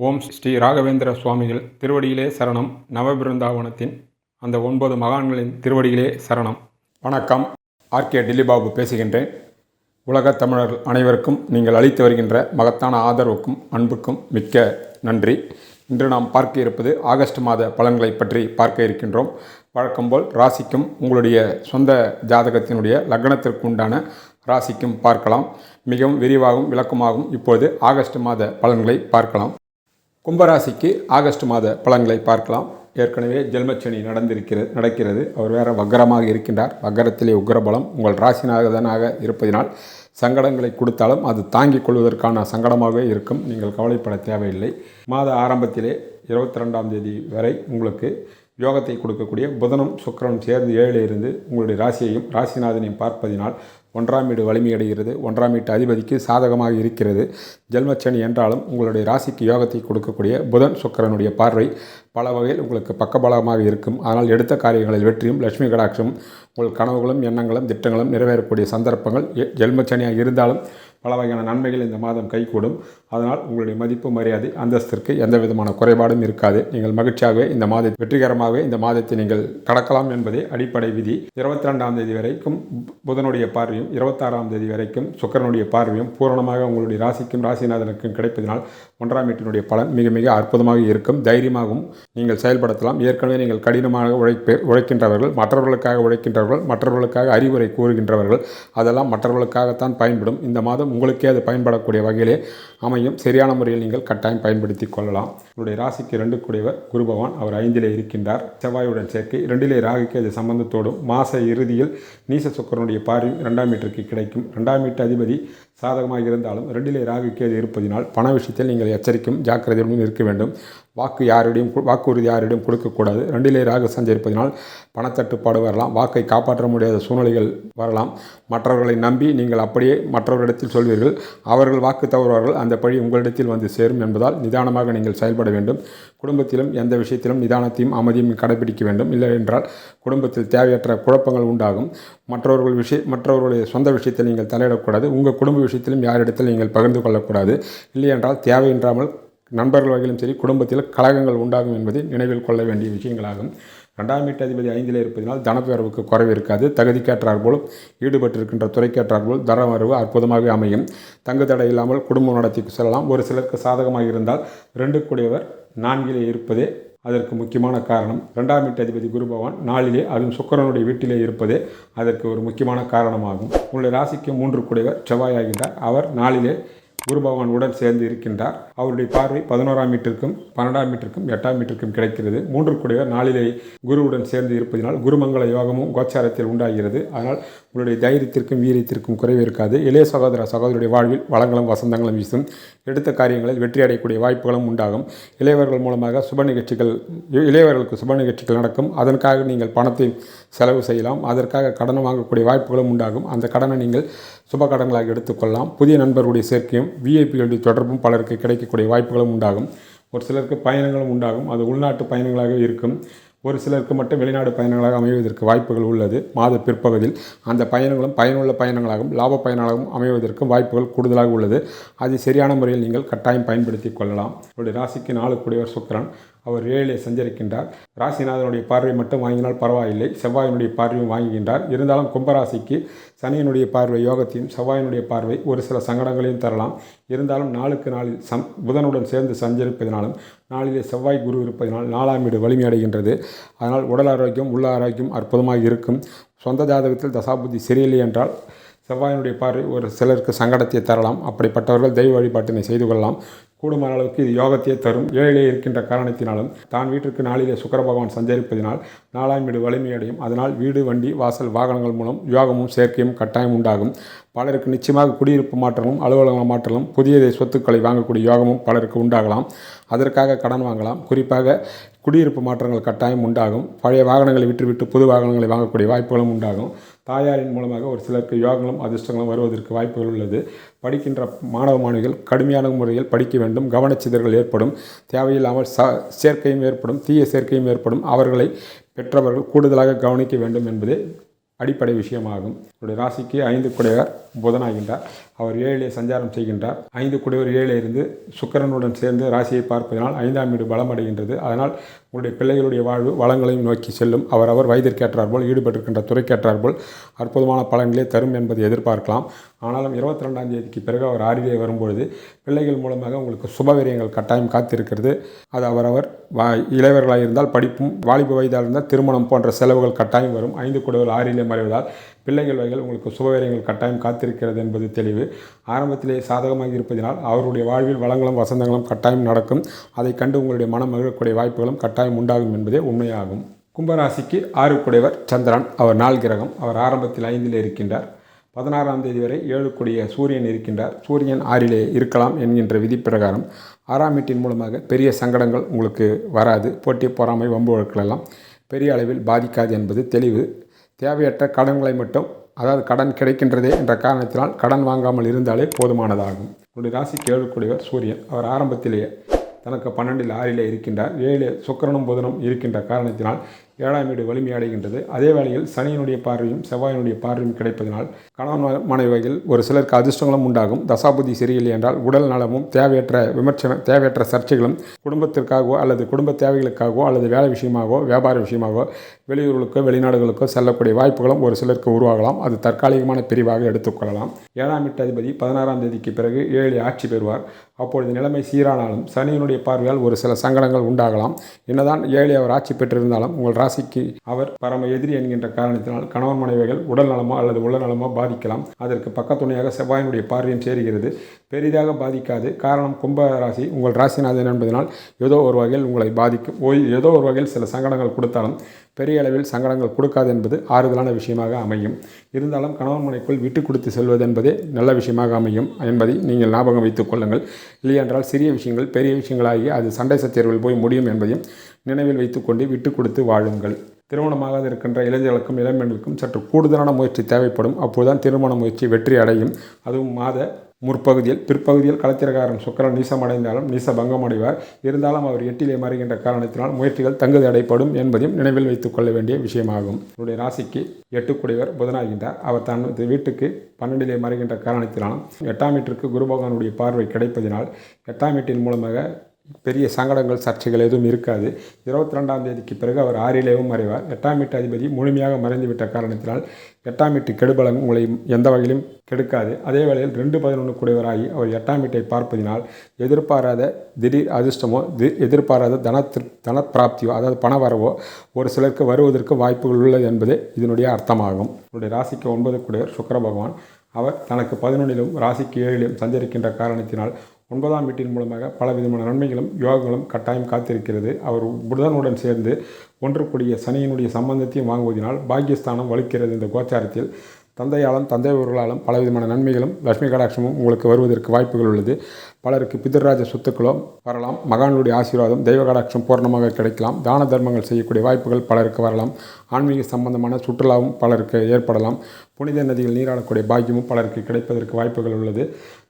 ஓம் ஸ்ரீ ராகவேந்திர சுவாமிகள் திருவடியிலே சரணம். நவபிருந்தாவனத்தின் அந்த ஒன்பது மகான்களின் திருவடியிலே சரணம். வணக்கம். ஆர்கே டில்லிபாபு பேசுகின்றேன். உலகத் தமிழர் அனைவருக்கும் நீங்கள் அளித்து வருகின்ற மகத்தான ஆதரவுக்கும் அன்புக்கும் மிக்க நன்றி. இன்று நாம் பார்க்க இருப்பது ஆகஸ்ட் மாத பலன்களை பற்றி பார்க்க இருக்கின்றோம். வழக்கம்போல் ராசிக்கும் உங்களுடைய சொந்த ஜாதகத்தினுடைய லக்னத்திற்கு உண்டான ராசிக்கும் பார்க்கலாம். மிகவும் விரிவாகவும் விளக்கமாகவும் இப்பொழுது ஆகஸ்ட் மாத பலன்களை பார்க்கலாம். கும்பராசிக்கு ஆகஸ்ட் மாத பலன்களை பார்க்கலாம். ஏற்கனவே ஜென்மச்சனி நடந்திருக்கிறது நடக்கிறது. அவர் வேற வக்கரமாக இருக்கின்றார். வக்கரத்திலே உக்ரபலம். உங்கள் ராசிநாதனாக இருப்பதினால் சங்கடங்களை கொடுத்தாலும் அது தாங்கிக் கொள்வதற்கான சங்கடமாகவே இருக்கும். நீங்கள் கவலைப்பட தேவையில்லை. மாத ஆரம்பத்திலே இருபத்தி ரெண்டாம் தேதி வரை உங்களுக்கு யோகத்தை கொடுக்கக்கூடிய புதனும் சுக்கிரனும் சேர்ந்து ஏழில் இருந்து உங்களுடைய ராசியையும் ராசிநாதனையும் பார்ப்பதினால் ஒன்றாம் வீடு வலிமையடைகிறது. ஒன்றாம் வீட்டு அதிபதிக்கு சாதகமாக இருக்கிறது. ஜென்மச்சனி என்றாலும் உங்களுடைய ராசிக்கு யோகத்தை கொடுக்கக்கூடிய புதன் சுக்கரனுடைய பார்வை பல வகையில் உங்களுக்கு பக்கபலமாக இருக்கும். ஆனால் எடுத்த காரியங்களில் வெற்றியும் லட்சுமி கடாட்சமும் உங்கள் கனவுகளும் எண்ணங்களும் திட்டங்களும் நிறைவேறக்கூடிய சந்தர்ப்பங்கள் எ- ஜென்மச்சனியாக இருந்தாலும் பல வகையான நன்மைகள் இந்த மாதம் கைகூடும். அதனால் உங்களுடைய மதிப்பு மரியாதை அந்தஸ்திற்கு எந்த விதமான குறைபாடும் இருக்காது. நீங்கள் மகிழ்ச்சியாகவே இந்த மாத வெற்றிகரமாகவே இந்த மாதத்தை நீங்கள் கடக்கலாம் என்பதே அடிப்படை விதி. இருபத்தி ரெண்டாம் தேதி வரைக்கும் பு- புதனுடைய பார்வையும் இருபத்தாறாம் தேதி வரைக்கும் சுக்கரனுடைய பார்வையும் பூரணமாக உங்களுடைய ராசிக்கும் ராசிநாதனுக்கும் கிடைப்பதனால் ஒன்றாம் வீட்டினுடைய பலன் மிக மிக அற்புதமாக இருக்கும். தைரியமாகவும் நீங்கள் செயல்படுத்தலாம். ஏற்கனவே நீங்கள் கடினமாக உழைப்பு உழைக்கின்றவர்கள் மற்றவர்களுக்காக உழைக்கின்றவர்கள் மற்றவர்களுக்காக அறிவுரை கூறுகின்றவர்கள். அதெல்லாம் மற்றவர்களுக்காகத்தான் பயன்படும். இந்த மாதம் உங்களுக்கே அது பயன்படக்கூடிய வகையிலே அமை அமையும் சரியான முறையில் நீங்கள் கட்டாயம் பயன்படுத்தி கொள்ளலாம். உங்களுடைய ராசிக்கு ரெண்டு கூடியவர் குரு பகவான் அவர் ஐந்திலே இருக்கின்றார். செவ்வாயுடன் சேர்க்கை ரெண்டிலே ராகுக்கு அது சம்பந்தத்தோடும் மாச இறுதியில் நீச சுக்கரனுடைய பார்வை ரெண்டாம் மீட்டருக்கு கிடைக்கும். ரெண்டாம் மீட்டர் அதிபதி சாதகமாக இருந்தாலும் ரெண்டிலே ராகு கேது இருப்பதினால் பண விஷயத்தில் நீங்கள் எச்சரிக்கும் ஜாக்கிரதையுடன் இருக்க வேண்டும். வாக்கு யாரிடையும் வாக்குறுதி யாரிடையும் கொடுக்கக்கூடாது. ரெண்டிலே ராகு சஞ்சரிப்பதினால் பணத்தட்டுப்பாடு வரலாம். வாக்கை காப்பாற்ற முடியாத சூழ்நிலைகள் வரலாம். மற்றவர்களை நம்பி நீங்கள் அப்படியே மற்றவர்களிடத்தில் சொல்வீர்கள். அவர்கள் வாக்கு தவறுவார்கள். அந்த பழி உங்களிடத்தில் வந்து சேரும் என்பதால் நிதானமாக நீங்கள் செயல்பட வேண்டும். குடும்பத்திலும் எந்த விஷயத்திலும் நிதானத்தையும் அமைதியும் கடைபிடிக்க வேண்டும். இல்லை என்றால் குடும்பத்தில் தேவையற்ற குழப்பங்கள் உண்டாகும். மற்றவர்கள் விஷய மற்றவர்களுடைய சொந்த விஷயத்தில் நீங்கள் தலையிடக்கூடாது. உங்கள் குடும்ப விஷயத்திலும் யாரிடத்தில் நீங்கள் பகிர்ந்து கொள்ளக்கூடாது. இல்லையென்றால் தேவையின்றாமல் நண்பர்கள் வகையிலும் சரி குடும்பத்தில் கலகங்கள் உண்டாகும் என்பதை நினைவில் கொள்ள வேண்டிய விஷயங்களாகும். ரெண்டாம் வீட்டு அதிபதி ஐந்தில் இருப்பதனால் தனப்பேரவுக்கு குறைவு இருக்காது. தகுதிக்கேற்றார் போலும் ஈடுபட்டிருக்கின்ற துறைக்கேற்றார் போல் தனவரவு அற்புதமாக அமையும். தங்கு தடை இல்லாமல் குடும்பம் நடத்தி செல்லலாம். ஒரு சிலருக்கு சாதகமாக இருந்தால் ரெண்டு கூடியவர் நான்கிலே இருப்பதே அதற்கு முக்கியமான காரணம் ரெண்டாம் வீட்டு அதிபதி குரு பகவான் நாளிலே அதுவும் சுக்கிரனுடைய வீட்டிலே இருப்பதே அதற்கு ஒரு முக்கியமான காரணமாகும். உங்களுடைய ராசிக்கு மூன்று குடைவர் செவ்வாயாகின்றார். அவர் நாளிலே குரு பகவான் உடன் சேர்ந்து இருக்கின்றார். அவருடைய பார்வை பதினோராம் மீட்டருக்கும் பன்னெண்டாம் மீட்டருக்கும் எட்டாம் மீட்டருக்கும் கிடைக்கிறது. மூன்று குடைவர் நாளிலே குருவுடன் சேர்ந்து இருப்பதனால் குருமங்கள யோகமும் கோச்சாரத்தில் உண்டாகிறது. அதனால் உங்களுடைய தைரியத்திற்கும் வீரியத்திற்கும் குறைவு இருக்காது. இளைய சகோதர சகோதரியுடைய வாழ்வில் வளங்களும் வசந்தங்களும் வீசும். எடுத்த காரியங்களில் வெற்றி அடையக்கூடிய வாய்ப்புகளும் உண்டாகும். இளையவர்கள் மூலமாக சுப நிகழ்ச்சிகள் இளையவர்களுக்கு சுப நிகழ்ச்சிகள் நடக்கும். அதற்காக நீங்கள் பணத்தை செலவு செய்யலாம். அதற்காக கடன் வாங்கக்கூடிய வாய்ப்புகளும் உண்டாகும். அந்த கடனை நீங்கள் சுப கடன்களாக எடுத்துக்கொள்ளலாம். புதிய நண்பர்களுடைய சேர்க்கையும் விஐபிகளுடைய தொடர்பும் பலருக்கு கிடைக்கக்கூடிய வாய்ப்புகளும் உண்டாகும். ஒரு சிலருக்கு பயணங்களும் உண்டாகும். அது உள்நாட்டு பயணங்களாக இருக்கும். ஒரு சிலருக்கு மட்டும் வெளிநாடு பயணங்களாக அமைவதற்கு வாய்ப்புகள் உள்ளது. மாத பிற்பகுதியில் அந்த பயணங்களும் பயனுள்ள பயணங்களாகவும் லாப பயணங்களாகவும் அமைவதற்கு வாய்ப்புகள் கூடுதலாக உள்ளது. அது சரியான முறையில் நீங்கள் கட்டாயம் பயன்படுத்தி கொள்ளலாம். உங்களுடைய ராசிக்கு நாலு கூடியவர் சுக்கிரன். அவர் ஏழிலே சஞ்சரிக்கின்றார். ராசிநாதனுடைய பார்வை மட்டும் வாங்கினால் பரவாயில்லை. செவ்வாயினுடைய பார்வையும் வாங்குகின்றார். இருந்தாலும் கும்பராசிக்கு சனியினுடைய பார்வை யோகத்தையும் செவ்வாயினுடைய பார்வை ஒரு சில சங்கடங்களையும் தரலாம். இருந்தாலும் நாளுக்கு நாளில் சம் புதனுடன் சேர்ந்து சஞ்சரிப்பதினாலும் நாளிலே செவ்வாய் குரு இருப்பதனால் நாலாம் வீடு வலிமையடைகின்றது அதனால் உடல் ஆரோக்கியம் உள்ள ஆரோக்கியம் அற்புதமாக இருக்கும். சொந்த ஜாதகத்தில் தசாபுத்தி சரியில்லை என்றால் செவ்வாயினுடைய பார்வை ஒரு சிலருக்கு சங்கடத்தை தரலாம். அப்படிப்பட்டவர்கள் தெய்வ வழிபாட்டினை செய்து கொள்ளலாம். கூடுமான அளவுக்கு இது யோகத்தையே தரும். ஏழிலே இருக்கின்ற காரணத்தினாலும் தான் வீட்டிற்கு நாளிலே சுக்கர பகவான் சஞ்சரிப்பதினால் நாலாம் வீடு வலிமையடையும். அதனால் வீடு வண்டி வாசல் வாகனங்கள் மூலம் யோகமும் சேர்க்கையும் கட்டாயம் உண்டாகும். பலருக்கு நிச்சயமாக குடியிருப்பு மாற்றமும் அலுவலக மாற்றலும் புதிய சொத்துக்களை வாங்கக்கூடிய யோகமும் பலருக்கு உண்டாகலாம். அதற்காக கடன் வாங்கலாம். குறிப்பாக குடியிருப்பு மாற்றங்கள் கட்டாயம் உண்டாகும். பழைய வாகனங்களை விட்டுவிட்டு புது வாகனங்களை வாங்கக்கூடிய வாய்ப்புகளும் உண்டாகும். தாயாரின் மூலமாக ஒரு சிலருக்கு யோகங்களும் அதிர்ஷ்டங்களும் வருவதற்கு வாய்ப்புகள் உள்ளது. படிக்கின்ற மாணவ மாணவிகள் கடுமையான முறையில் படிக்க வேண்டும். கவனச்சிதறல் ஏற்படும். தேவையில்லாமல் ச சேர்க்கையும் ஏற்படும். தீய சேர்க்கையும் ஏற்படும். அவர்களை பெற்றவர்கள் கூடுதலாக கவனிக்க வேண்டும் என்பதே அடிப்படை விஷயமாகும். இவருடைய ராசிக்கு ஐந்து குடைவர் புதனாகின்றார். அவர் ஏழிலே சஞ்சாரம் செய்கின்றார். ஐந்து குடைவர் ஏழிலே இருந்து சுக்கிரனுடன் சேர்ந்து ராசியை பார்ப்பதனால் ஐந்தாம் வீடு பலமடைகின்றது. அதனால் உங்களுடைய பிள்ளைகளுடைய வாழ்வு வளங்களையும் நோக்கி செல்லும். அவர் அவர் வயதிற்கேற்றார் போல் ஈடுபட்டிருக்கின்ற துறைக்கேற்றார் போல் அற்புதமான பலன்களே தரும் என்பதை எதிர்பார்க்கலாம். ஆனாலும் இருபத்தி ரெண்டாம் தேதிக்கு பிறகு அவர் ஆறிலே வரும்பொழுது பிள்ளைகள் மூலமாக உங்களுக்கு சுபவீரியங்கள் கட்டாயம் காத்திருக்கிறது. அது அவரவர் வா இளையவர்களாக இருந்தால் படிப்பும் வாலிப வயதாக இருந்தால் திருமணம் போன்ற செலவுகள் கட்டாயம் வரும். ஐந்து குடவுகள் ஆறிலே மறைவதால் பிள்ளைகள் வகைகள் உங்களுக்கு சுபவேரியங்கள் கட்டாயம் காத்திருக்கிறது என்பது தெளிவு. ஆரம்பத்திலே சாதகமாக இருப்பதினால் அவருடைய வாழ்வில் வளங்களும் வசந்தங்களும் கட்டாயம் நடக்கும். அதை கண்டு உங்களுடைய மனம் மகிழக்கூடிய வாய்ப்புகளும் கட்டாயம் உண்டாகும் என்பதே உண்மையாகும். கும்பராசிக்கு ஆறுக்குடையவர் சந்திரன். அவர் நாள் கிரகம். அவர் ஆரம்பத்தில் ஐந்தில் இருக்கின்றார். பதினாறாம் தேதி வரை ஏழு சூரியன் இருக்கின்றார். சூரியன் ஆறிலே இருக்கலாம் என்கின்ற விதி பிரகாரம் ஆறாம் வீட்டின் மூலமாக பெரிய சங்கடங்கள் உங்களுக்கு வராது. போட்டி பொறாமை வம்பு வழக்கிலெல்லாம் பெரிய அளவில் பாதிக்காது என்பது தெளிவு. தேவையற்ற கடன்களை மட்டும் அதாவது கடன் கிடைக்கின்றதே என்ற காரணத்தினால் கடன் வாங்காமல் இருந்தாலே போதுமானதாகும். உங்களுடைய ராசிக்கு ஏழு சூரியன். அவர் ஆரம்பத்திலேயே தனக்கு பன்னெண்டில் ஆறிலே இருக்கின்றார். ஏழு சுக்கிரனும் புதனும் இருக்கின்ற காரணத்தினால் ஏழாம் வீடு வலிமை அடைகின்றது. அதே வேளையில் சனியினுடைய பார்வையும் செவ்வாயினுடைய பார்வையும் கிடைப்பதனால் கணவன் மனைவியில் ஒரு சிலருக்கு அதிர்ஷ்டங்களும் உண்டாகும். தசாபுதி சரியில்லை என்றால் உடல் நலமும் தேவையற்ற விமர்சன தேவையற்ற சர்ச்சைகளும் குடும்பத்திற்காகவோ அல்லது குடும்ப தேவைகளுக்காகவோ அல்லது வேலை விஷயமாகவோ வியாபார விஷயமாகவோ வெளியூர்களுக்கோ வெளிநாடுகளுக்கோ செல்லக்கூடிய வாய்ப்புகளும் ஒரு சிலருக்கு உருவாகலாம். அது தற்காலிகமான பிரிவாக எடுத்துக்கொள்ளலாம். ஏழாம் வீட்டு அதிபதி பதினாறாம் தேதிக்கு பிறகு ஏழு ஆட்சி பெறுவார். அப்பொழுது நிலைமை சீரானாலும் சனியினுடைய பார்வையால் ஒரு சில சங்கடங்கள் உண்டாகலாம். என்னதான் ஏழை அவர் ஆட்சி பெற்றிருந்தாலும் உங்கள் ராசிக்கு அவர் பரம எதிரி என்கின்ற காரணத்தினால் கணவன் மனைவிகள் உடல் நலமோ அல்லது உள்ள நலமோ பாதிக்கலாம். அதற்கு பக்கத்துணையாக செவ்வாயினுடைய பார்வையும் சேருகிறது. பெரிதாக பாதிக்காது. காரணம் கும்ப ராசி. உங்கள் ராசிநாதன் என்பதனால் ஏதோ ஒரு வகையில் உங்களை பாதிக்கும். ஓய் ஏதோ ஒரு வகையில் சில சங்கடங்கள் கொடுத்தாலும் பெரிய அளவில் சங்கடங்கள் கொடுக்காது என்பது ஆறுதலான விஷயமாக அமையும். இருந்தாலும் கணவன் மனைக்குள் விட்டு கொடுத்து செல்வது என்பதே நல்ல விஷயமாக அமையும் என்பதை நீங்கள் ஞாபகம் வைத்துக் கொள்ளுங்கள். இல்லையென்றால் சிறிய விஷயங்கள் பெரிய விஷயங்களாகி அது சண்டை சச்சரவில் போய் முடியும் என்பதையும் நினைவில் வைத்துக்கொண்டு விட்டு கொடுத்து வாழுங்கள். திருமணமாகாத இருக்கின்ற இளைஞர்களுக்கும் இளம்பெண்களுக்கும் சற்று கூடுதலான முயற்சி தேவைப்படும். அப்போதுதான் திருமண முயற்சி வெற்றி அடையும். அதுவும் மாத முற்பகுதியில் பிற்பகுதியில் களத்திரக்காரன் சுக்கரன் நீசமடைந்தாலும் நீச பங்கம் அடைவார் இருந்தாலும் அவர் எட்டிலே மறைகின்ற காரணத்தினால் முயற்சிகள் தங்குதி அடைப்படும் என்பதையும் நினைவில் வைத்துக் கொள்ள வேண்டிய விஷயமாகும். அவருடைய ராசிக்கு எட்டுக்குடையவர் புதனாகின்றார். அவர் தனது வீட்டுக்கு பன்னெண்டிலே மறைகின்ற காரணத்தினாலும் எட்டாம் வீட்டிற்கு குரு பகவானுடைய பார்வை கிடைப்பதினால் எட்டாம் வீட்டின் மூலமாக பெரிய சங்கடங்கள் சர்ச்சைகள் எதுவும் இருக்காது. இருபத்தி ரெண்டாம் தேதிக்கு பிறகு அவர் ஆறிலேயும் மறைவார். எட்டாம் வீட்டு அதிபதி முழுமையாக மறைந்துவிட்ட காரணத்தினால் எட்டாம் வீட்டு கெடுபலம் உங்களை எந்த வகையிலும் கெடுக்காது. அதே வேளையில் ரெண்டு பதினொன்று கூடியவராகி அவர் எட்டாம் வீட்டை பார்ப்பதினால் எதிர்பாராத திடீர் அதிர்ஷ்டமோ எதிர்பாராத தன தனப்பிராப்தியோ அதாவது பண வரவோ ஒரு சிலருக்கு வருவதற்கு வாய்ப்புகள் உள்ளது என்பது இதனுடைய அர்த்தமாகும். உங்களுடைய ராசிக்கு ஒன்பது கூடியவர் சுக்கர பகவான். அவர் தனக்கு பதினொன்றிலும் ராசிக்கு ஏழிலும் சஞ்சரிக்கின்ற காரணத்தினால் ஒன்பதாம் வீட்டின் மூலமாக பல விதமான நன்மைகளும் யோகங்களும் கட்டாயம் காத்திருக்கிறது. அவர் புதனுடன் சேர்ந்து ஒன்றுக்கூடிய சனியினுடைய சம்பந்தத்தையும் வாங்குவதனால் பாக்கியஸ்தானம் வலுக்கிறது. இந்த கோச்சாரத்தில் தந்தையாலும் தந்தையவர்களாலும் உறவுகளாலும் பலவிதமான நன்மைகளும் லட்சுமி கடாட்சமும் உங்களுக்கு வருவதற்கு வாய்ப்புகள் உள்ளது. பலருக்கு பிதர்ராஜ சொத்துக்களும் வரலாம். மகான்களுடைய ஆசீர்வாதம் தெய்வ கடாட்சம் பூர்ணமாக கிடைக்கலாம். தான தர்மங்கள் செய்யக்கூடிய வாய்ப்புகள் பலருக்கு வரலாம். ஆன்மீக சம்பந்தமான சுற்றுலாவும் பலருக்கு ஏற்படலாம். புனித நதிகள் நீராடக்கூடிய பாக்கியமும் பலருக்கு கிடைப்பதற்கு வாய்ப்புகள் உள்ளது.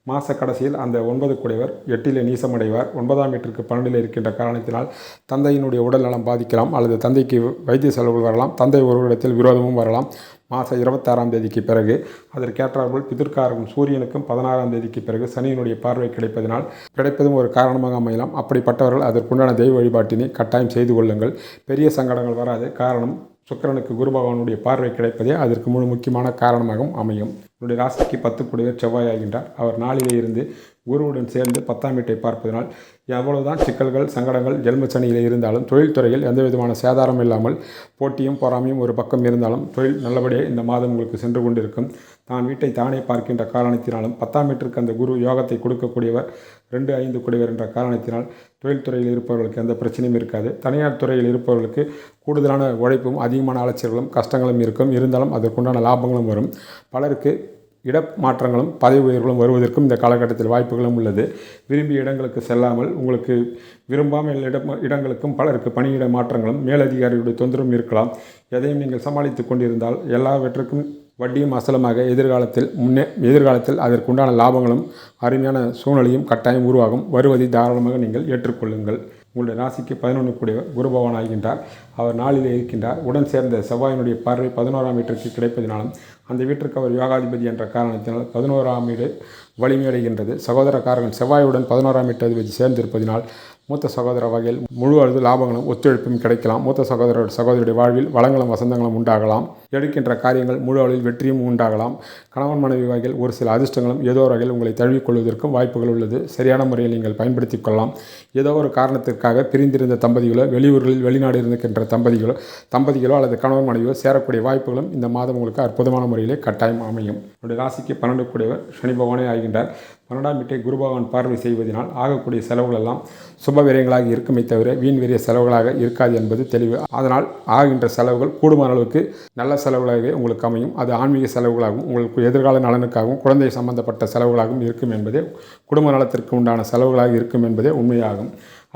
மாத கடைசியில் அந்த ஒன்பது குடைவர் எட்டிலே நீசமடைவார். ஒன்பதாம் வீட்டிற்கு பன்னெண்டில் இருக்கின்ற காரணத்தினால் தந்தையினுடைய உடல் நலம் பாதிக்கலாம். அல்லது தந்தைக்கு வைத்திய செலவுகள் வரலாம். தந்தை ஒருவரிடத்தில் விரோதமும் வரலாம். மாதம் இருபத்தாறாம் தேதிக்கு பிறகு அதற்கேற்றாற்போல் பிதிர்காரகம் சூரியனுக்கும் பதினாறாம் தேதிக்கு பிறகு சனியினுடைய பார்வை கிடைப்பதனால் கிடைப்பதும் ஒரு காரணமாக அமையலாம். அப்படிப்பட்டவர்கள் அதற்குண்டான தெய்வ வழிபாட்டினை கட்டாயம் செய்து கொள்ளுங்கள். பெரிய சங்கடங்கள் வராது. காரணம் சுக்கரனுக்கு குரு பகவானுடைய பார்வை கிடைப்பதே அதற்கு முழு முக்கியமான காரணமாகவும் அமையும். என்னுடைய ராசிக்கு பத்து குடிவர் செவ்வாய் ஆகின்றார். அவர் நாளிலே இருந்து குருவுடன் சேர்ந்து பத்தாம் வீட்டை பார்ப்பதனால் எவ்வளவுதான் சிக்கல்கள் சங்கடங்கள் ஜென்மச்சனியில் இருந்தாலும் தொழில்துறையில் எந்த விதமான சேதாரம் இல்லாமல் போட்டியும் பொறாமையும் ஒரு பக்கம் இருந்தாலும் தொழில் நல்லபடியாக இந்த மாதம் உங்களுக்கு சென்று கொண்டிருக்கும். தான் வீட்டை தானே பார்க்கின்ற காரணத்தினாலும் பத்தாம் வீட்டிற்கு அந்த குரு யோகத்தை கொடுக்கக்கூடியவர் ரெண்டு ஐந்து குடிவர் என்ற காரணத்தினால் தொழில்துறையில் இருப்பவர்களுக்கு எந்த பிரச்சனையும் இருக்காது. தனியார் துறையில் இருப்பவர்களுக்கு கூடுதலான உழைப்பும் அதிகமான அலைச்சல்களும் கஷ்டங்களும் இருக்கும். இருந்தாலும் அதற்குண்டான லாபங்களும் வரும். பலருக்கு இடமாற்றங்களும் பதவி உயர்வுகளும் வருவதற்கும் இந்த காலகட்டத்தில் வாய்ப்புகளும் உள்ளது. விரும்பிய இடங்களுக்கு செல்லாமல் உங்களுக்கு விரும்பாமல் இடம் இடங்களுக்கும் பலருக்கு பணியிட மாற்றங்களும் மேலதிகாரிகளுடைய தொந்தரவும் இருக்கலாம். எதையும் நீங்கள் சமாளித்து கொண்டிருந்தால் எல்லாவற்றுக்கும் வட்டியும் அசலமாக எதிர்காலத்தில் முன்னே எதிர்காலத்தில் அதற்குண்டான லாபங்களும் அருமையான சூழ்நிலையும் கட்டாயம் உருவாகும். வருவதை தாராளமாக நீங்கள் ஏற்றுக்கொள்ளுங்கள். உங்களுடைய ராசிக்கு பதினொன்று கூடிய குருபவன் ஆகின்றார். அவர் நாளில் இருக்கின்றார். உடன் சேர்ந்த செவ்வாயினுடைய பார்வை பதினோராம் வீட்டிற்கு கிடைப்பதினாலும் அந்த வீட்டிற்கு அவர் யோகாதிபதி என்ற காரணத்தினால் பதினோராம் வீடு வலிமையடைகின்றது சகோதரக்காரர்கள் செவ்வாயுடன் பதினோராம் வீட்டு அதிபதி சேர்ந்திருப்பதினால் மூத்த சகோதர வகையில் முழு அளவு லாபங்களும் ஒத்துழைப்பும் கிடைக்கலாம். மூத்த சகோதரர் சகோதரியுடைய வாழ்வில் வளங்களும் வசந்தங்களும் உண்டாகலாம். எடுக்கின்ற காரியங்கள் முழு அளவில் வெற்றியும் உண்டாகலாம். கணவன் மனைவி வகையில் ஒரு சில அதிர்ஷ்டங்களும் ஏதோ ஒரு வகையில் உங்களை தழுவிக்கொள்வதற்கும் வாய்ப்புகள் உள்ளது. சரியான முறையில் நீங்கள் பயன்படுத்திக் கொள்ளலாம். ஏதோ ஒரு காரணத்திற்காக பிரிந்திருந்த தம்பதிகளோ வெளியூர்களில் வெளிநாடு இருக்கின்ற தம்பதிகளோ தம்பதிகளோ அல்லது கணவன் மனைவியோ சேரக்கூடிய வாய்ப்புகளும் இந்த மாதம் உங்களுக்கு அற்புதமான முறையிலே கட்டாயம் அமையும். உங்களுடைய ராசிக்கு பன்னெண்டு கூடியவர் சனி பகவானே ஆகின்றார். பன்னெண்டாம் வீட்டை குருபகவான் பார்வை செய்வதனால் ஆகக்கூடிய செலவுகள் எல்லாம் சுப விரயங்களாக இருக்குமே தவிர வீண் விரிய செலவுகளாக இருக்காது என்பது தெளிவு. அதனால் ஆகின்ற செலவுகள் கூடுமான அளவுக்கு நல்ல செலவுகளாகவே உங்களுக்கு அமையும். அது ஆன்மீக செலவுகளாகவும் உங்களுக்கு எதிர்கால நலனுக்காகவும் குழந்தை சம்பந்தப்பட்ட செலவுகளாகவும் இருக்கும் என்பதே குடும்ப நலத்திற்கு உண்டான செலவுகளாக இருக்கும் என்பதே உண்மையாகும்.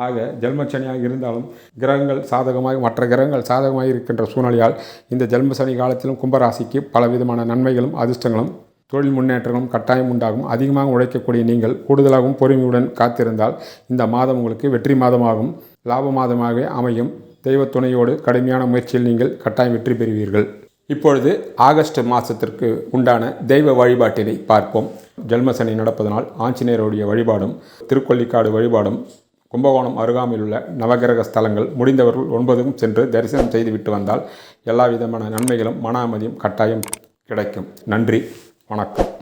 ஆக ஜென்மச்சனியாக இருந்தாலும் கிரகங்கள் சாதகமாக மற்ற கிரகங்கள் சாதகமாக இருக்கின்ற சூழ்நிலையால் இந்த ஜென்மசனி காலத்திலும் கும்பராசிக்கு பலவிதமான நன்மைகளும் அதிர்ஷ்டங்களும் தொழில் முன்னேற்றங்களும் கட்டாயம் உண்டாகும். அதிகமாக உழைக்கக்கூடிய நீங்கள் கூடுதலாகவும் பொறுமையுடன் காத்திருந்தால் இந்த மாதம் உங்களுக்கு வெற்றி மாதமாகும். லாப மாதமாகவே அமையும். தெய்வ துணையோடு கடுமையான முயற்சியில் நீங்கள் கட்டாயம் வெற்றி பெறுவீர்கள். இப்பொழுது ஆகஸ்ட் மாதத்திற்கு உண்டான தெய்வ வழிபாட்டினை பார்ப்போம். ஜென்மசனி நடப்பதனால் ஆஞ்சநேயருடைய வழிபாடும் திருக்கொல்லிக்காடு வழிபாடும் கும்பகோணம் அருகாமையில் உள்ள நவகிரக ஸ்தலங்கள் முடிந்தவர்கள் ஒன்பதும் சென்று தரிசனம் செய்துவிட்டு வந்தால் எல்லா விதமான நன்மைகளும் மன அமைதியும் கட்டாயம் கிடைக்கும். நன்றி. வணக்கம்.